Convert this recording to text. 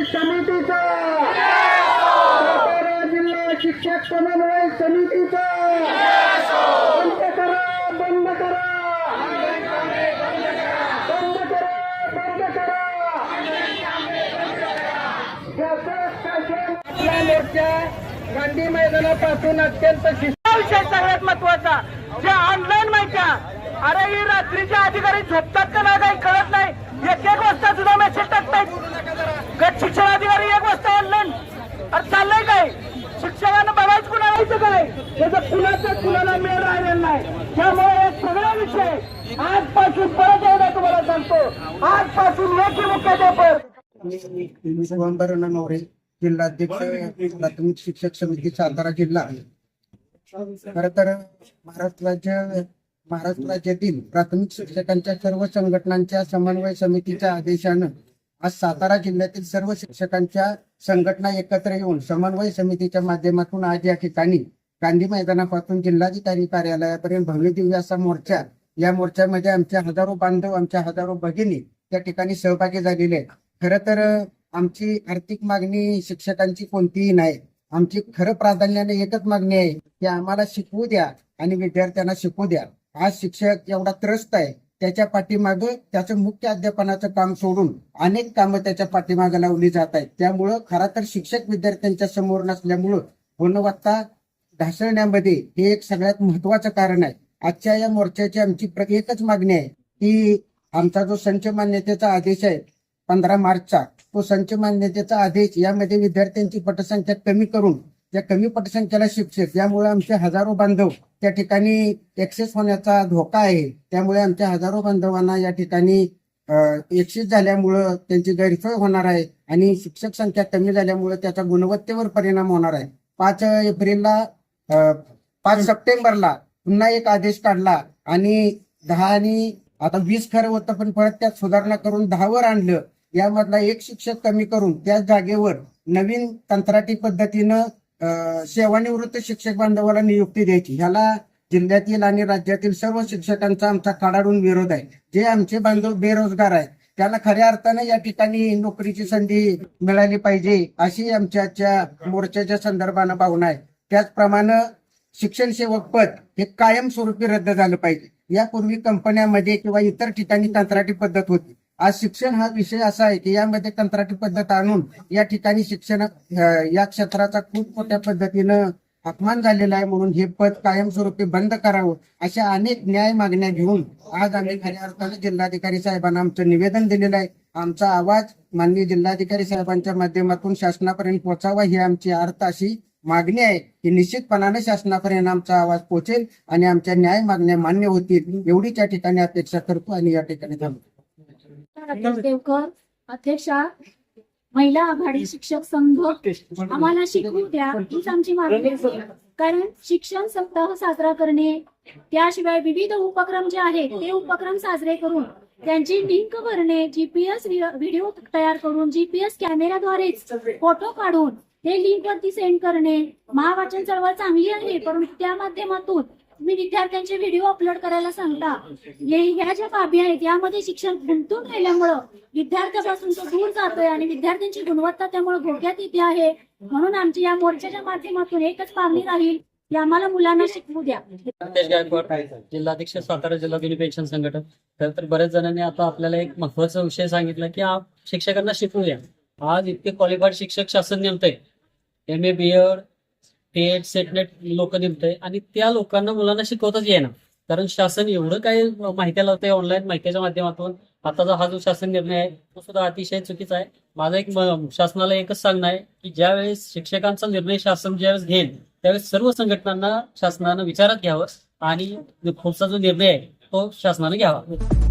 समन्वय समितीचा. जिल्हा शिक्षक समन्वय समितीचा. बंद करा बंद करा. बंद करा बंद करा. मोर्चा गांधी मैदानापासून अत्यंत विषय सगळ्यात महत्त्वाचा जे ऑनलाईन माहित्या अरे ही रात्रीच्या अधिकारी झोपतात का ना काही कळत नाही. एक एक वाजता सुद्धा मेसेज टाकतायत. त्याचं कुणाचं कुणाला मेळ राहिलेला नाही. त्यामुळे हे सगळे विषय आजपासून परत एकदा तुम्हाला सांगतो. आजपासून लेखी मुख्याध्यापक नवरे जिल्हाध्यक्ष प्राथमिक शिक्षक समिती सातारा जिल्हा. खर तर महाराष्ट्र राज्य महाराष्ट्र राज्यातील प्राथमिक शिक्षकांच्या सर्व संघटनांच्या समन्वय समितीच्या आदेशानं आज सातारा जिल्ह्यातील सर्व शिक्षकांच्या संघटना एकत्र येऊन समन्वय समितीच्या माध्यमातून आज या ठिकाणी गांधी मैदानापासून जिल्हाधिकारी कार्यालयापर्यंत भव्य दिव्य असा मोर्चा. या मोर्चामध्ये आमच्या हजारो बांधव आमच्या हजारो भगिनी त्या ठिकाणी सहभागी झालेले आहेत. खरं तर आमची आर्थिक मागणी शिक्षकांची कोणतीही नाही. आमची खरं प्राधान्याने एकच मागणी आहे की आम्हाला शिकवू द्या आणि विद्यार्थ्यांना शिकवू द्या. आज शिक्षक एवढा त्रस्त आहे त्याच्या पाठीमागे त्याचं मुख्य अध्यापनाचं काम सोडून अनेक कामं त्याच्या पाठीमागे लावली जात आहेत. त्यामुळं खरा तर शिक्षक विद्यार्थ्यांच्या समोर नसल्यामुळं गुणवत्ता ढासळण्यामध्ये हे एक सगळ्यात महत्वाचं कारण आहे. आजच्या या मोर्चाची आमची प्र- एकच मागणी आहे की आमचा जो संच मान्यतेचा आदेश आहे पंधरा मार्चचा तो संच मान्यतेचा आदेश यामध्ये विद्यार्थ्यांची पटसंख्या कमी करून त्या कमी पटसंख्येला शिक्षक यामुळे आमचे हजारो बांधव त्या ठिकाणी एक्सेस होण्याचा धोका आहे. त्यामुळे आमच्या हजारो बांधवांना या ठिकाणी एक्सेस झाल्यामुळं त्यांची गैरसोय होणार आहे आणि शिक्षक संख्या कमी झाल्यामुळे त्याचा गुणवत्तेवर परिणाम होणार आहे. पाच एप्रिलला पाच सप्टेंबरला पुन्हा एक आदेश काढला आणि दहा आणि आता वीस खरं होतं पण परत त्यात सुधारणा करून दहावर आणलं. यामधला एक शिक्षक कमी करून त्याच जागेवर नवीन कंत्राटी पद्धतीनं सेवानिवृत्त शिक्षक बांधवाला नियुक्ती द्यायची. ह्याला जिल्ह्यातील आणि राज्यातील सर्व शिक्षकांचा आमचा कडाडून विरोध आहे. जे आमचे बांधव बेरोजगार आहेत त्याला खऱ्या अर्थाने या ठिकाणी नोकरीची संधी मिळाली पाहिजे अशी आमच्या मोर्चाच्या संदर्भानं भावना आहे. त्याचप्रमाणे शिक्षण सेवक पद हे कायमस्वरूपी रद्द झालं पाहिजे. यापूर्वी कंपन्यामध्ये किंवा इतर ठिकाणी कंत्राटी पद्धत होती. आज शिक्षण हा विषय असा आहे की यामध्ये कंत्राटी पद्धत आणून या ठिकाणी शिक्षण या क्षेत्राचा खूप मोठ्या पद्धतीनं अपमान झालेला आहे म्हणून हे पद कायमस्वरूपी बंद करावं अशा अनेक न्याय मागण्या घेऊन आज आम्ही खऱ्या अर्थाने जिल्हाधिकारी साहेबांना आमचं निवेदन दिलेलं आहे. आमचा आवाज माननीय जिल्हाधिकारी साहेबांच्या माध्यमातून शासनापर्यंत पोहोचावा ही आमची अर्थ अशी मागणी आहे की निश्चितपणाने शासनापर्यंत आमचा आवाज पोहोचेल आणि आमच्या न्याय मागण्या मान्य होतील एवढीच या ठिकाणी अपेक्षा करतो आणि या ठिकाणी थांबतो देवकर अध्यक्षा महिला आघाडी शिक्षक संघ आम्हाला शिकवू द्या हीच आमची मागणी आहे. कारण शिक्षण सप्ताह साजरा करणे त्याशिवाय विविध उपक्रम जे आहेत ते उपक्रम साजरे करून त्यांची लिंक भरणे जीपीएस व्हिडिओ तयार करून जीपीएस कॅमेराद्वारेच फोटो काढून ते लिंक वरती सेंड करणे. महावाचन चळवळ चांगली आहे परंतु त्या माध्यमातून तुम्ही विद्यार्थ्यांचे व्हिडिओ अपलोड करायला सांगता. हे- ह्या ज्या बाबी आहेत यामध्ये शिक्षण गुंतून राहिल्यामुळं विद्यार्थ्यापासून तो दूर जातोय आणि विद्यार्थ्यांची गुणवत्ता त्यामुळे धोक्यात येते आहे. म्हणून आमची या मोर्चाच्या माध्यमातून एकच मागणी राहील की आम्हाला मुलांना शिकवू द्या. जिल्हाध्यक्ष सातारा जिल्हा पेन्शन संघटन तर तर बऱ्याच जणांनी आता आपल्याला एक महत्त्वाचा विषय सांगितला की शिक्षकांना शिकवू द्या. आज इतके क्वालिफाईड शिक्षक शासन नेमतंय. M A B Ed TET SET NET लोक नेमतंय. आणि त्या लोकांना मुलांना शिकवताच येणार कारण शासन एवढं काही माहिती लावतंय ऑनलाईन माहितीच्या माध्यमातून. आताचा हा जो शासन निर्णय आहे तो सुद्धा अतिशय चुकीचा आहे. माझा एक शासनाला एकच सांगणं आहे की ज्यावेळेस शिक्षकांचा निर्णय शासन ज्यावेळेस घेईल त्यावेळेस सर्व संघटनांना शासनानं विचारात घ्यावं आणि पुढचा जो निर्णय आहे तो शासनाने घ्यावा.